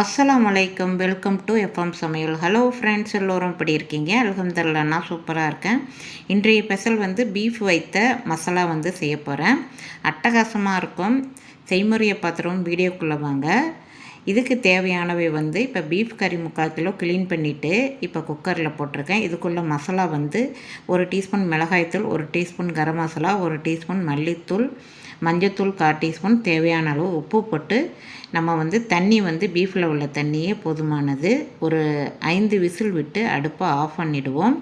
அஸ்லாம் வலைக்கம் welcome to FM சமையல். ஹலோ ஃப்ரெண்ட்ஸ் எல்லோரும் இப்படி இருக்கீங்க? அலகம்தல்லா நான் சூப்பராக இருக்கேன். இன்றைய ஸ்பெஷல் வந்து பீஃப் வைத்த மசாலா வந்து செய்ய போகிறேன் அட்டகாசமாக இருக்கும். செய்முறையை பார்த்துருவோம் வீடியோக்குள்ளே வாங்க. இதுக்கு தேவையானவை வந்து இப்போ பீஃப் கறி முக்கால் கிலோ க்ளீன் பண்ணிவிட்டு இப்போ குக்கரில் போட்டிருக்கேன். இதுக்குள்ளே மசாலா வந்து ஒரு டீஸ்பூன் மிளகாய்த்தூள் ஒரு டீஸ்பூன் கரம் மசாலா ஒரு டீஸ்பூன் மல்லித்தூள் மஞ்சத்தூள் கால் டீஸ்பூன் தேவையான அளவு உப்பு போட்டு நம்ம வந்து தண்ணி வந்து பீஃபில் உள்ள தண்ணியே போதுமானது. ஒரு ஐந்து விசில் விட்டு அடுப்பை ஆஃப் பண்ணிவிடுவோம்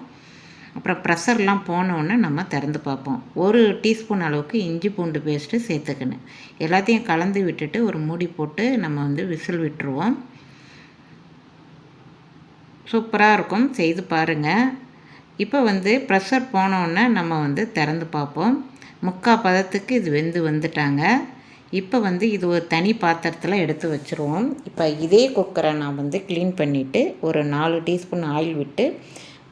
அப்புறம் ப்ரெஷர்லாம் போனோன்னே நம்ம திறந்து பார்ப்போம். ஒரு டீஸ்பூன் அளவுக்கு இஞ்சி பூண்டு பேஸ்ட்டு சேர்த்துக்கணும் எல்லாத்தையும் கலந்து விட்டுட்டு ஒரு மூடி போட்டு நம்ம வந்து விசில் விட்டுருவோம். சூப்பராக இருக்கும். செய்து பாருங்கள் இப்போ வந்து ப்ரெஷர் போனோன்னே நம்ம வந்து திறந்து பார்ப்போம். முக்கால் பதத்துக்கு இது வெந்து வந்துட்டாங்க. இப்போ வந்து இது ஒரு தனி பாத்திரத்தில் எடுத்து வச்சுருவோம். இப்போ இதே குக்கரை நான் வந்து க்ளீன் பண்ணிவிட்டு ஒரு நாலு டீஸ்பூன் ஆயில் விட்டு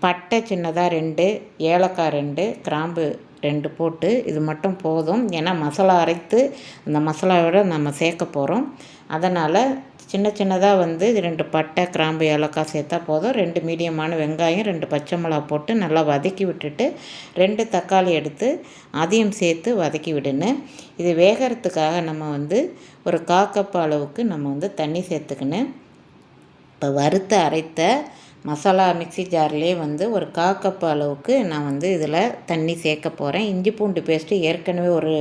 பட்டை சின்னதாக ரெண்டு ஏலக்காய் ரெண்டு கிராம்பு ரெண்டு போட்டு இது மட்டும் போதும். ஏன்னா மசாலா அரைத்து அந்த மசாலாவோட நம்ம சேர்க்க போகிறோம் அதனால் சின்ன சின்னதாக வந்து ரெண்டு பட்டை கிராம்பு ஏலக்காய் சேர்த்தா போதும். ரெண்டு மீடியமான வெங்காயம் ரெண்டு பச்சை மிளகா போட்டு நல்லா வதக்கி விட்டுட்டு ரெண்டு தக்காளி எடுத்து அதையும் சேர்த்து வதக்கி விடணும் இது வேகிறதுக்காக நம்ம வந்து ஒரு காக்கப்பு அளவுக்கு நம்ம வந்து தண்ணி சேர்த்துக்கணும். இப்போ வறுத்த அரைத்த மசாலா மிக்சி ஜார்லேயே வந்து ஒரு காக்கப்பு அளவுக்கு நான் வந்து இதில் தண்ணி சேர்க்க போகிறேன். இஞ்சி பூண்டு பேஸ்ட்டு ஏற்கனவே ஒரு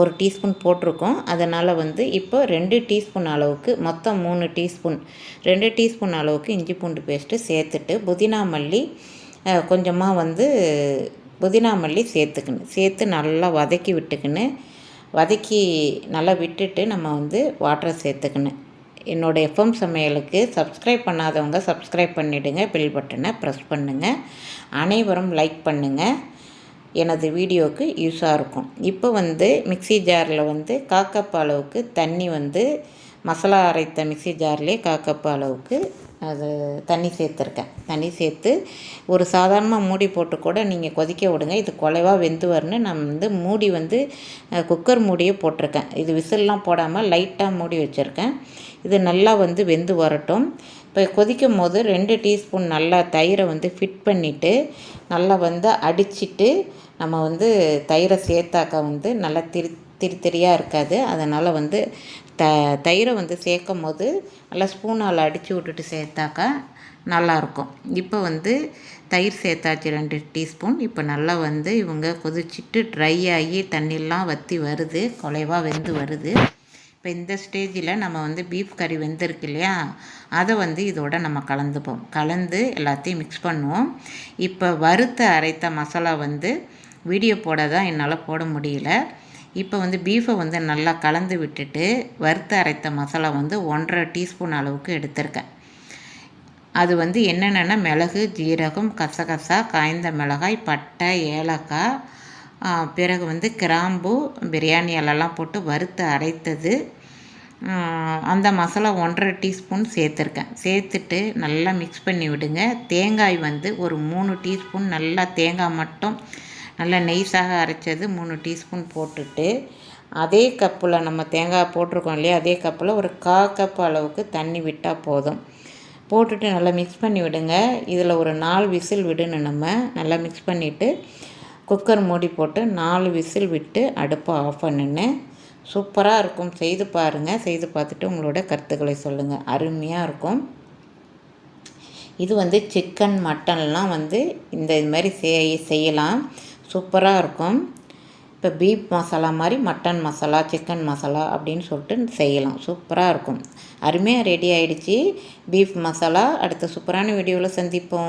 ஒரு டீஸ்பூன் போட்டிருக்கோம். அதனால் வந்து இப்போ ரெண்டு டீஸ்பூன் அளவுக்கு மொத்தம் மூணு டீஸ்பூன் ரெண்டு டீஸ்பூன் அளவுக்கு இஞ்சி பூண்டு பேஸ்ட்டு சேர்த்துட்டு புதினா மல்லி கொஞ்சமாக வந்து புதினா மல்லி சேர்த்துக்கணும். சேர்த்து நல்லா வதக்கி விட்டுக்கணும். வதக்கி நல்லா விட்டுட்டு நம்ம வந்து வாட்டரை சேர்த்துக்கணும். என்னோடய எஃப்எம் சமையலுக்கு சப்ஸ்கிரைப் பண்ணாதவங்க சப்ஸ்கிரைப் பண்ணிவிடுங்க பில் பட்டனை ப்ரெஸ் பண்ணுங்கள் அனைவரும் லைக் பண்ணுங்கள் எனது வீடியோவுக்கு யூஸாக இருக்கும். இப்போ வந்து மிக்சி ஜாரில் வந்து காக்கப்பாளவுக்கு தண்ணி வந்து மசாலா அரைத்த மிக்சி ஜார்லேயே காக்கப்பு அளவுக்கு அது தண்ணி சேர்த்துருக்கேன். தண்ணி சேர்த்து ஒரு சாதாரணமாக மூடி போட்டு கூட நீங்கள் கொதிக்க விடுங்க. இது குலைவாக வெந்து வரணும் நான் வந்து மூடி வந்து குக்கர் மூடியே போட்டிருக்கேன். இது விசில்லாம் போடாமல் லைட்டாக மூடி வச்சுருக்கேன். இது நல்லா வந்து வெந்து வரட்டும். இப்போ கொதிக்கும் போது ரெண்டு டீஸ்பூன் நல்லா தயிரை வந்து ஃபிட் பண்ணிவிட்டு நல்லா வந்து அடிச்சிட்டு நம்ம வந்து தயிரை சேர்த்தாக்கா வந்து நல்லா திரு திரி திரியாக இருக்காது. அதனால் வந்து த தயிரை வந்து சேர்க்கும் போது நல்லா ஸ்பூனால் அடித்து விட்டுட்டு சேர்த்தாக்கா நல்லாயிருக்கும். இப்போ வந்து தயிர் சேர்த்தாச்சு ரெண்டு டீஸ்பூன். இப்போ நல்லா வந்து இவங்க கொதிச்சுட்டு ட்ரை ஆகி தண்ணியெலாம் வற்றி வருது. குலைவாக வெந்து வருது. இப்போ இந்த ஸ்டேஜில் நம்ம வந்து பீஃப் கறி வெந்திருக்கு இல்லையா? அதை வந்து இதோட நம்ம கலந்துப்போம். கலந்து எல்லாத்தையும் மிக்ஸ் பண்ணுவோம். இப்போ வறுத்த அரைத்த மசாலா வந்து வீடியோ போட தான் என்னால் போட முடியல. இப்போ வந்து பீஃபை வந்து நல்லா கலந்து விட்டுட்டு வறுத்து அரைத்த மசாலா வந்து ஒன்றரை டீஸ்பூன் அளவுக்கு எடுத்திருக்கேன். அது வந்து என்னென்னா மிளகு ஜீரகம் கசகசா காய்ந்த மிளகாய் பட்டை ஏலக்காய் பிறகு வந்து கிராம்பு பிரியாணி இலெல்லாம் போட்டு வறுத்து அரைத்தது. அந்த மசாலா ஒன்றரை டீஸ்பூன் சேர்த்துருக்கேன். சேர்த்துட்டு நல்லா மிக்ஸ் பண்ணி விடுங்க. தேங்காய் வந்து ஒரு மூணு டீஸ்பூன் நல்லா தேங்காய் மட்டும் நல்லா நெய்ஸாக அரைச்சது மூணு டீஸ்பூன் போட்டுட்டு அதே கப்பில் நம்ம தேங்காய் போட்டிருக்கோம் இல்லையா அதே கப்பில் ஒரு கா கப் அளவுக்கு தண்ணி விட்டால் போதும். போட்டுட்டு நல்லா மிக்ஸ் பண்ணி விடுங்க. இதில் ஒரு நாலு விசில் விடணும் நம்ம நல்லா மிக்ஸ் பண்ணிவிட்டு குக்கர் மூடி போட்டு நாலு விசில் விட்டு அடுப்பை ஆஃப் பண்ணுன்னு. சூப்பராக இருக்கும். செய்து பாருங்கள் செய்து பார்த்துட்டு உங்களோட கருத்துக்களை சொல்லுங்கள் அருமையாக இருக்கும். இது வந்து சிக்கன் மட்டன்லாம் வந்து இந்த இது மாதிரி செய் செய்யலாம். சூப்பராக இருக்கும் இப்போ பீஃப் மசாலா மாதிரி மட்டன் மசாலா சிக்கன் மசாலா அப்படின்னு சொல்லிட்டு செய்யலாம். சூப்பராக இருக்கும் அருமையாக ரெடி ஆகிடுச்சி பீஃப் மசாலா. அடுத்த சூப்பரான வீடியோவில் சந்திப்போம்.